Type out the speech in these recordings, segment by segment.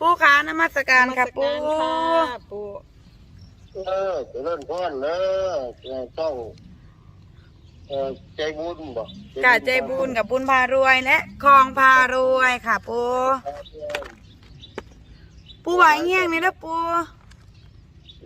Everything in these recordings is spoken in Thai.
ปู่ขานมัสการค่ะนมัปู่สการค่ะปู่เออเจริญพรเนอะเออต้องเออใจบุญบ่กะใจบุญกับบุญพารวยและคลองพารวยค่ะปู่ปู่ไหวเงี้ยงนี่นะปู่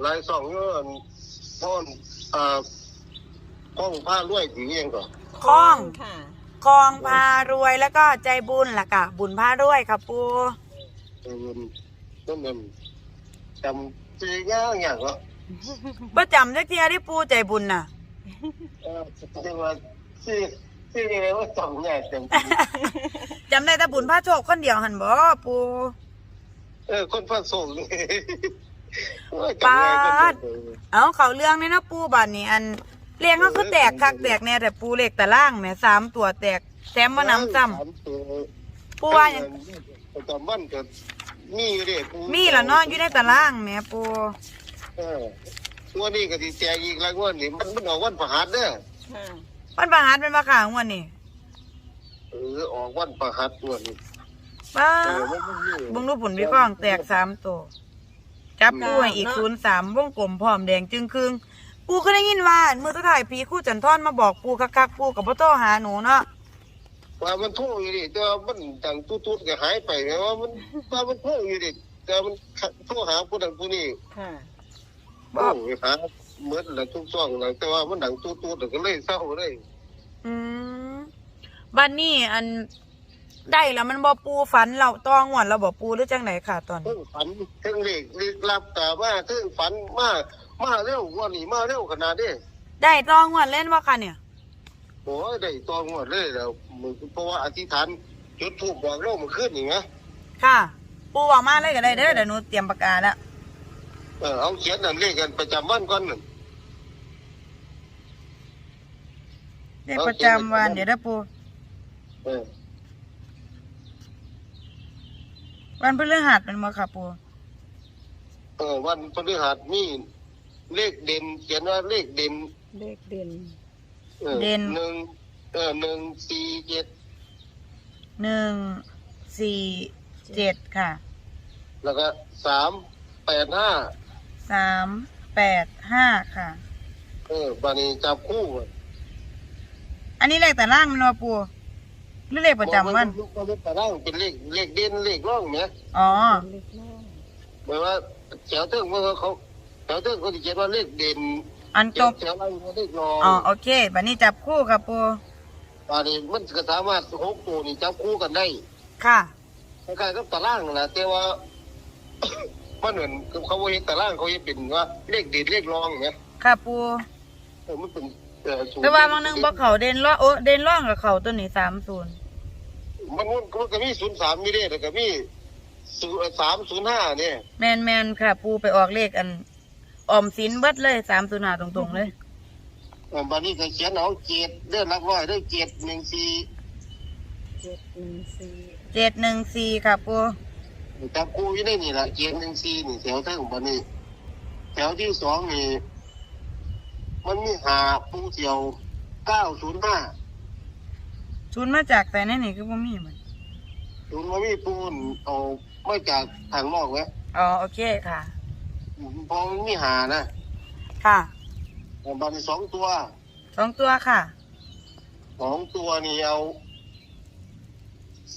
หลายสองเงื่อนพ่อนอ่าห้องผ้ารวยถึงเองก่อนคลองค่ะคลองพารวยแล้วก็ใจบุญล่ะกะบุญพารวยค่ะปู่ ใจบุญต้นนั้นจำใจง่ายอย่างก็ประจำจักเทียที่ปูใจบุญน่ะ เออเรียกว่าชื่อชื่ออะไรว่าจำง่ายจำจำได้แต่บุญพระโชคคนเดียวหันบ่ปูเออคนพระสงฆ์นี่โอ้ยปาจำง่ายดก็จำเลยเอาเขาเรื่องนี่นะปูบัดนี้อันเรียงเขาคือแตกคักแตกแน่แต่ปู่เลขตารางแหมสามตัวแตกแถมบ่น้ำซ้สามตัวำปูว่าหยัง ประจำวันก็ มีอยู่เด้ปู่มีละเนาะอยู่ในตารางแหมปู่เออวันนี้ก็สิแจกอีกแล้ววันนี้มันมันออกวันประหัสเด้อค่ะวันประหัสเป็นมาข่าวงวันนี้เออออกวันประหัสวันนี้ป้าเออมันมันมีเบิ่งรูปผลพี่ก้องแตกสามตัว จับปูให้อีกศูนย์สามวงกลมพร้อมแดงจึงครึ่งปูก็ได้ยินว่า มือสุดท้ายพีคู่จันทอนมาบอกปูคักๆปูกับพ่อโตหาหนูเนาะ ว่ามันโทุ่งอยู่ดิแต่ว่ามันดังตุ๊ดๆก็หายไปไงว่ามันว่ามันโทุ่งอยู่ดิแต่มันโทรหาผู้นั้นผู้นี้ค่ะโอ้ยหาเหมือนละทุกช่องหลังแต่ว่ามันดังตุ๊ดๆก็เลยเศร้าเลย อืมบัดนี้อันได้แล้วมันบ่ปูฝันเราต้องหวนเราบอกปูหรือจังไหนค่ะ ตอนนี้เพิ่งฝันเพิ่งเลขเลขลับแต่ว่าเพิ่งฝันมามาเร็วกว่านี้มาเร็วขนาดนี้ได้ต้องหวนเล่นว่าค่ะเนี่ย โอ้ยได้ตัวงวดเลยแล้วมึงเพราะว่าอธิษฐานจุดธูปบอกโลกมันขึ้นอย่างเงี้ยค่ะ ปูบอกมาเลยก็ได้เด้อเดี๋ยวหนูเตรียมปากกาแล้วเออเอาเขียนนั่นเลขกันประจำวันก่อนนั่นเลขประจำวันเดี๋ยวเด้อปูเออวันพฤหัสเป็นมาค่ะปูเออวันพฤหัสมีเลขเด่นเขียนว่าเลขเด่นเลขเด่น เออหนึ่งเออหนึ่งสี่เจ็ดหนึ่งสี่เจ็ดค่ะแล้วก็สามแปดห้าสามแปดห้าค่ะ เออบันนี้จับคู่อะอันนี้เลขแต่ล่างมันมาปูหรือเลขประจำวันก็เลขตารางเป็นเลขเลขเด่นเลขร่องเนี่ยอ๋อเลขล่างหมายว่าแถวเทิงว่าเขาแถวเทิงเขาจะเขียนว่าเลขเด่น อันแถจวบแถวล่างว่าเลขรองอ๋อโอเคบัดนี้จับคู่ค่ะปูอันนี้มันก็สามารถหกตัวนี่จับคู่กันได้ค่ะ คล้ายๆกับตารางนั่นแหละแต่ว่า มันเหมือนเขาว่าเห็นตารางเขาเห็นเป็นว่าเลขเด่นเลขรองเนี่ยค่ะปูเออมันเป็นเอ่อศูนย์แต่ว่าบางนึงบ่เขาเด่นล่อโอ้เด่นล่องกับเขาตัวนี้สามศูนย์มันมันมันก็มีศูนย์สามมีเด้แต่ก็มีศูนย์สามศูนย์ห้าเนี่ย แมนแมนค่ะ ปูไปออกเลขอัน ออมสินเบิดเลยสามศูนย์หาตรงๆเลยเออบันนี้ก็เขียนเอาเจ็ดเดือนละร้อยได้เจ็ดหนึ่งสี่เจ็ดหนึ่งสี่เจ็ดหนึ่งสี่ค่ะปูจับคู่อยู่ในนี่แหละเจ็ดหนึ่งสี่นี่แถวเท่าของบันนี้ แถวที่สองนี่มันมีหาปูเสียวเก้าศูนย์ห้าศูนย์มาจากแต่ในนี่คือบ่มีมันศูนย์มันมีปูนเอาไม่จากทางนอกไว้อ๋อโอเคค่ะเพอมันมีหานะค่ะบันสองตัวสองตัวค่ะสองตัวนี่เอา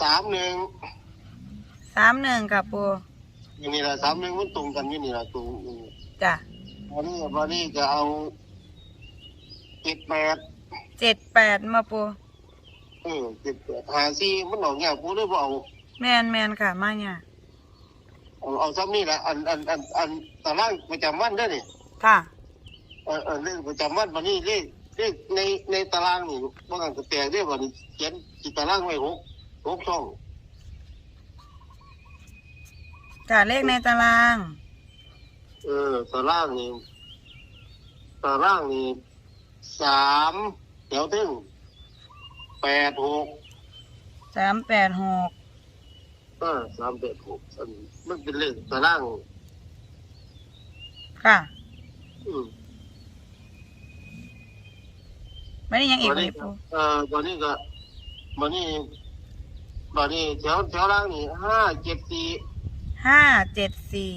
สามหนึ่งสามหนึ่งค่ะปูอย่างนี้แหละสามหนึ่งมันตรงกันอยู่นี่แหละตรงนี้จ้ะวันนี้วันนี้จะเอาเจ็ดแปดเจ็ดแปดมาปูเออเจ็ดแปดหาซีมันออกเนี่ยกูได้บอกแมนแมนค่ะมาเนี่ย เอาเอาซ้ำนี่แหละอันอันอันอันตารางประจำวันได้นี่ค่ะ เออเออเลขประจำวันวันนี้เลขเลขในในตารางนี่บางอันก็แตกได้วันนี้เขียนจิตตารางไว้หกหกช่องค่ะเลขในตาราง เออตารางนี่ตารางนี่สามแถวถึงแปดหกสามแปดหก เออสามแปดหกอันมันเป็นเลขตารางค่ะอืมไม่ได้ยังอีกวันไหมนี้ปูเออวันนี้ก็วันนี้วันนี้แถวแถวล่างนี่ห้าเจ็ดสี่ห้าเจ็ดสี่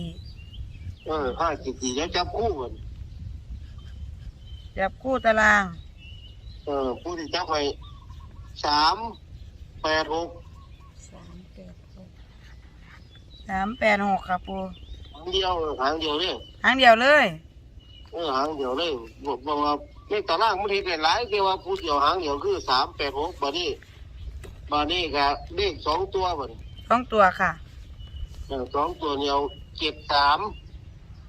เออห้าเจ็ดสี่แล้วจับคู่กันจับคู่ตาราง เออผู้ที่จับไปสามแปดหก สามแปดหก สามแปดหกครับปูหางเดียวหางเดียวเลยหางเดียวเลยเออหางเดียวเลยบอกบอกว่าเลขตารางมันเห็นหลายแต่ว่าผู้เดียวหางเดียวคือสามแปดหกบานี้บานี้ก็เลขสองตัวบัดนี้สองตัวค่ะเออสองตัวเดียวเจ็ดสาม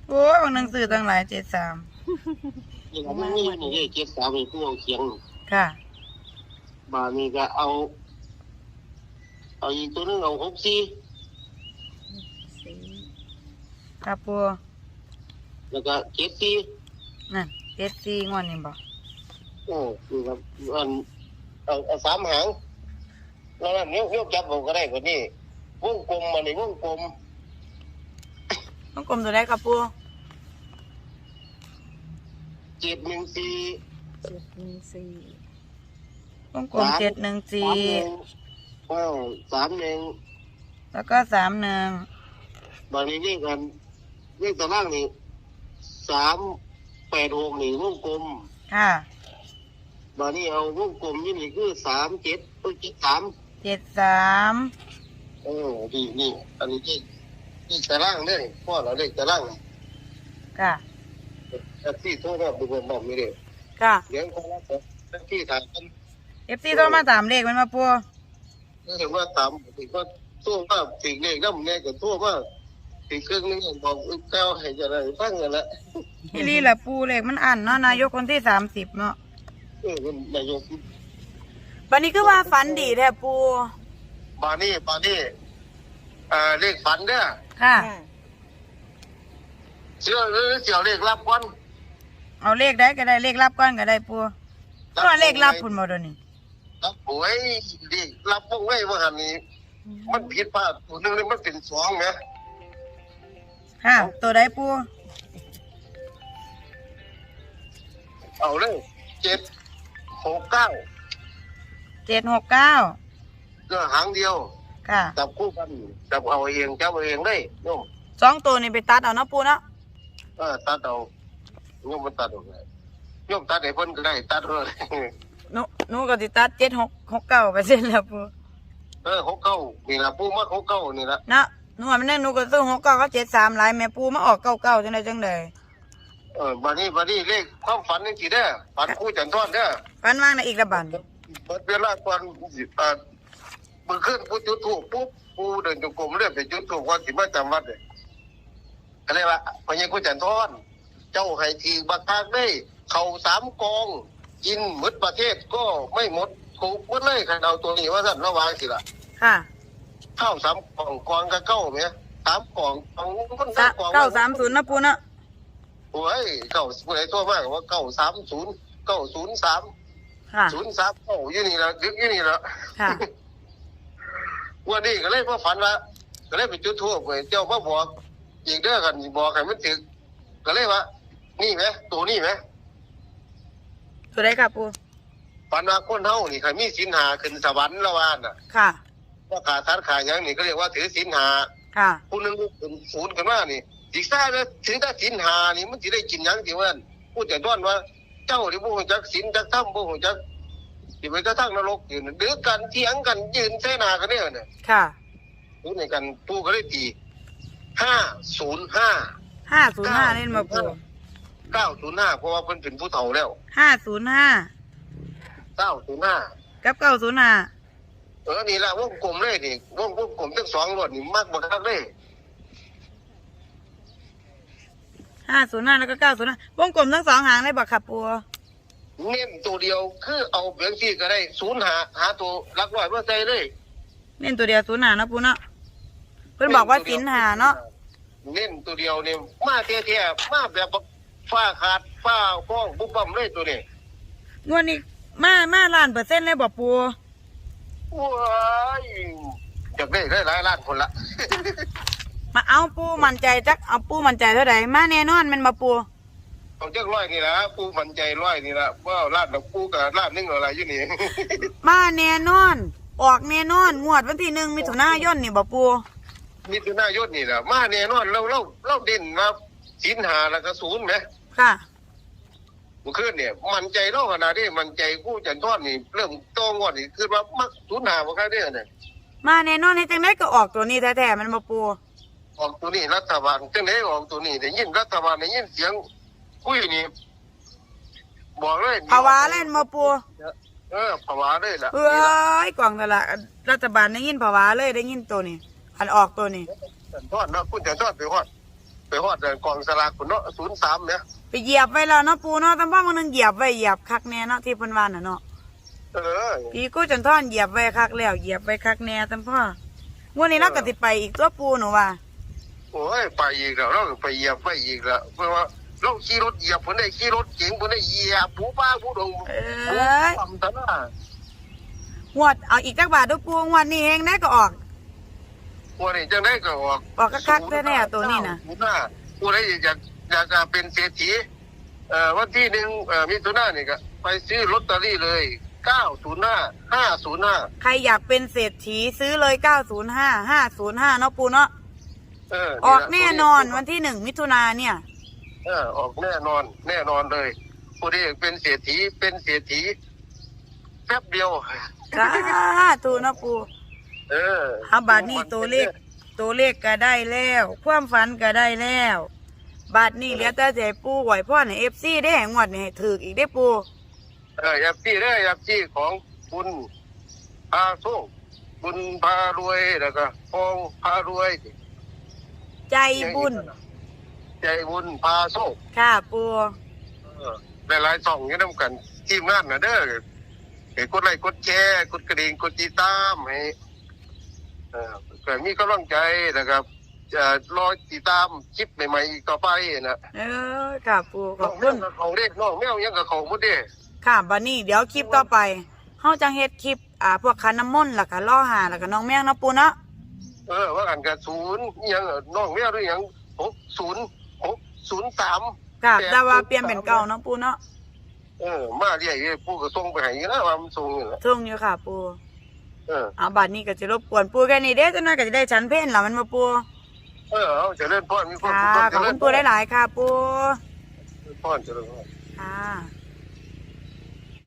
โอ้ยบางหนังสือตั้งหลายเจ็ดสามนี่เราไม่มีนี่เลขเจ็ดสามเป็นผู้เอาเขียงค่ะบานี้ก็เอา เอาอีกตัวหนึงเอาหกสี่สี่ ครับปูแล้วก็เจ็ดสี่นั่นเจ็ดสี่งวดนี้บอกโอ้นี่ครับอันเอาเอาสามหางแล้วนั่นยกยกจับผมก็ได้กว่านี้วงกลมมาในวงกลมต้องกลมตัวได้ครับปูเจ็ดหนึ่งสี่เจ็ดหนึ่งสี่ต้องกลมเจ็ดหนึ่งสี่สามหนึ่งเออสามหนึ่งแล้วก็สามหนึ่งบางทีเรียกกัน เรียกตารางนี่สามแปดหกนี่วงกลมค่ะบางนี้เอาวงกลมนี่นี่คือสามเจ็ดเออเจ็ดสามเจ็ดสามเออดีนี่อันนี้ที่ที่ตารางเนี่ยพ่อเราเรียกตารางค่ะแต่ที่โทษว่าบุบบอกไม่ได้ค่ะเลี้ยงคนละคนที่ถามกัน เอฟซีโทรมาถามเลขมันมาปู เห็นว่าถามถึงว่าทั่วว่าสิ่งเล็กน้ำเนี่ยก็ทั่วว่าสิ่ งเครื่องนึงบอกเก้าให้จะได้ฟังกันละพี่ลีแหละปูเลขมันอันเนาะนายกคนที่สามสิบเนาะเออมันนายกวันนี้คือว่าฝันดีแท้ปูบานี่บานี่เอ่อเลขฝันเนี่ยค่ะ เชื่อหรือเสี่ยวเลขรับวันเอาเลขได้ก็ได้เลขรับก้อนก็ได้ปูเพราะว่าเลขรับพุ่นบ่เดยวนี้รับโอ้ยเลขรับพวกไว้ว่าหันนี้มันผิดพลาดตัวหนึงนี่มันเป็นสองไง ค่ะ ตัวใดปูเอาเลยเจ็ดหกเก้าเจ็ดหกเก้าก็หางเดียวค่ะจับคู่กันจับเอาเองจับเอาเองได้โยมสองตัวนี่ไปตัดเอาเนาะปูเนาะเออตัดเอาโยมมันตัดเอาไงโยมตัดให้เพิ่นก็ได้ตัดเลยหนูหนูก็สิตัดเจ็ดหกหกเก้าไปเสร็จแล้วปูเออหกเก้านี่ละปูมาหกเก้านี่ละเนาะ หนูว่ามันนั่นหนูก็ซื้อหกเก้าก็เจ็ดสามหลายแม่ปูมาออกเก้าเก้าจังไดจังไดเออบัดนี้บัดนี้เลขความฝันนี่สิเด้อฝันคู่จันทอนเด้อฝันว่างในอีกระบันเปิดเวลาก่อนเอ่อมือขึ้นปูจุดถูกปุ๊บปูเดินจงกรมเรื่อยไปจุดถูกวันสิมาจำวัดเลยก็เลยว่าพญาคู่จันทอนเจ้าให้ทีบักทางได้เขาสามกอง กินหมดประเทศก็ไม่หมดถูกหมดเลยขันเอาตัวนี้ว่าสั่นระวางสิล่ะค่ะ ข้าวสามกล่องกองกับเก้าไหมสามกล่องเอาคนสะกล่องเก้าสามศูนย์นะปูเนาะโอ้ยเก้าผู้ใดทั่วมากว่าเก้าสามศูนย์เก้าศูนย์สามค่ะศูนย์สามเก้าอยู่นี่ละยึกอยู่นี่ละค่ะวันนี้ก็เลยพ่อฝันว่าก็เลยไปจุดทั่วไปเจ้าพ่อบอกอีกเด้อกันบอกให้มันถึกก็เลยว่า นี่ไหมตัวนี่ไหมตัวใดค่ะปูฝันว่าคนเฮานี่ใครมีสินหาขึ้นสวรรค์ละวานน่ะ ค่ะ ว่าขาดทัดขาดหยังนี่ก็เรียกว่าถือสินหาค่ะ ผู้หนึงเป็นศูนย์กันมานี่อีกซ่าเลยถึงถ้าสินหานี่มันสิได้กินหยังสิว่าพูดแต่ต้นว่า เจ้าที่บ่ฮู้จักสินจักธรรมบ่ฮู้จักสิไปกระทั่งนรกอยู่นั่นหรือกันเถียงกันยืนเสนากันเนี่ยน่ะค่ะพูดในกันปูก็เลยตีห้าศูนย์ห้าห้าศูนย์ห้าเล่นมาปูเก้าศูนย์ห้าเพราะว่าเพิ่นเป็นผู้เฒ่าแล้วห้าศูนย์ห้าเก้าศูนย์ห้ากับเก้าศูนย์ห้า เออนี่ละวงกลมเลยนี่วงวงกลมทั้งสองรถนี่มากบักคักเลยห้าศูนย์ห้าแล้วก็เก้าศูนย์ห้าวงกลมทั้งสองหางได้บักค่ะปูเน้นตัวเดียวคือเอาเบียงที่ก็ได้ศูนย์หาหาตัวหลักร้อยเพื่อใจเลยเล่นตัวเดียวศูนย์ห้าเนาะปูเนาะเพิ่นบอกว่าสินหาเนาะเน้นตัวเดียวเนี่ยมาเท่ๆมาแบบบักฟ้าขาดฟ้าฟ้องบุบบั่มเลยตัวนี้งวดนี้มามาล้านเปอร์เซ็นต์เลยบอกปู ว้ายจากได้ได้หลายล้านคนละ มาเอาปูมั่นใจจักเอาปูมั่นใจเท่าไหร่มาแน่นอนแมันมาปูเอาเจ้าร้อยนี่ละปูมันใจร้อยนี่ละว่าลาดดอกปูกับลาดนึ่งอะไรอยู่นี่ มาแน่นอน ออกแน่นอนงวดวันที่หนึ่งมิถุนายนนี่บอกปูมิถุนายนนี่แหละมาแน่นอนเราเราเราเด่นมาสินหาแล้วก็ศูนย์ไหมค่ะ เมื่อคืนเนี่ยมันใจเราขนาดนี้มันใจกู้จันทอดนี่เริ่มโตงวดนี่คือว่ามักศูนย์หาว่าครับเนี่ยเนี่ยมาแน่นอนในจังได้ก็ออกตัวนี้แท้ๆมันมาปูออกตัวนี้รัฐบาลจังไหนออกตัวนี้ได้ยินรัฐบาลได้ยินเสียงคุยนี่บอกเลยภาวะเล่นมาปูเออภาวะเลยล่ะเอ้ยกล่องตลาดรัฐบาลได้ยินภาวะเลยได้ยินตัวนี้อันออกตัวนี้จันทอดเนาะคุณจันทอดไปฮอดไปฮอดกองสลากคุณเนาะศูนย์สามเนี่ย ไปเหยียบไว้แล้วเนาะปูเนาะตั้งพ่อมันนึงเหยียบไว้เหยียบคักแน่เนาะที่เพิ่นว่าน่ะเนาะเออพี่กู้จันทอนเหยียบไว้คักแล้วเหยียบไว้คักแน่ตั้งพ่อวันนี้เราก็สิไปอีกตัวปูหนูว่าโอ้ยไปอีกแล้วเราก็ไปเหยียบไปอีกแล้วเพราะว่าเราขี่รถเหยียบคนได้ขี่รถเก๋งคนได้เหยียบผู้ป้าผู้ดงเอผู้้ยทำซะหน้างวดเอาอีกจักบาทเด้วยปูงวดนี้เฮงได้ก็ออกวันนี้จังได้ก็ออกออกคักๆแน่ๆตัวนี้น่ะศูย์ห้าผู้ใดอยาก อยากจะเป็นเศรษฐีเอ่อวันที่หนึ่งเอ่อมิถุนายนนี่ก็ไปซื้อลอตเตอรี่เลยเก้าศูนย์ห้าห้าศูนย์ห้าใครอยากเป็นเศรษฐีซื้อเลย 905 505 เนาะปูเนาะ เออออกแน่นอนวันที่หนึ่งมิถุนาเนี่ย เออออกแน่นอน แน่นอนเลยผู้ใดอยากเป็นเศรษฐีเป็นเศรษฐีแป๊บเดียว สาธุเนาะปูเออเอาบาทนี้ตัวเลข ตัวเลขก็ได้แล้ว ความฝันก็ได้แล้ว บาทนี้เหลือแต่ใจปูไหวพ่อในเอฟซีได้แห่งวดนี่ให้ถืออีกได้อปูเออยับจี้ได้อยับจี้ของคุณพาโชคคุณพารวยแล้วก็พองพารวย ใจบุญ ใจบุญพาโชคค่ะปูเออหลายๆช่องนี้นำกันทีมงานนะเด้อให้กดไลค์กดแชร์กดกระดิ่งกดติดตามให้เออเกิดมีกำลังใจนะครับ จะรอติดตามคลิปใหม่ๆอีกต่อไปนะเออค่ะปูขน้ออบงแมคุวณกับเขาเด็กน้องแมวยังกับเขาหมดเด้ค่ะบาทนี้เดี๋ยวคลิปต่อไปเฮาจังเฮ็ดคลิปอ่าพวกคันน้ำมนต์ล่ะค่ะล่อหาแล้วก็น้องแมงเนาะปูเนาะเออว่ากันกับศูนย์อิหยังน้องแมวด้วยหยังหกศูนย์หกศูนย์สามค่ะแต่ว่าเปลี่ยนเป็นเก่าเนาะปูเนาะเออมาเรียกไอ้ผู้ก็ส่งไปให้นะว่ามันส่งนี่แหละทุ่งอยู่ค่ะปูเออเอาบาทนี้ก็จะรบกวนปูแค่นี้เด้อจังนั้นก็จะได้ชั้นเพลล่ะมันมาปู เออเอาเจะเล่นพ่อมีพ่อค่ะทุกคนขอบคุณปูหลายๆค่ะปูพ่อเจะเล่นพ่อค่ะ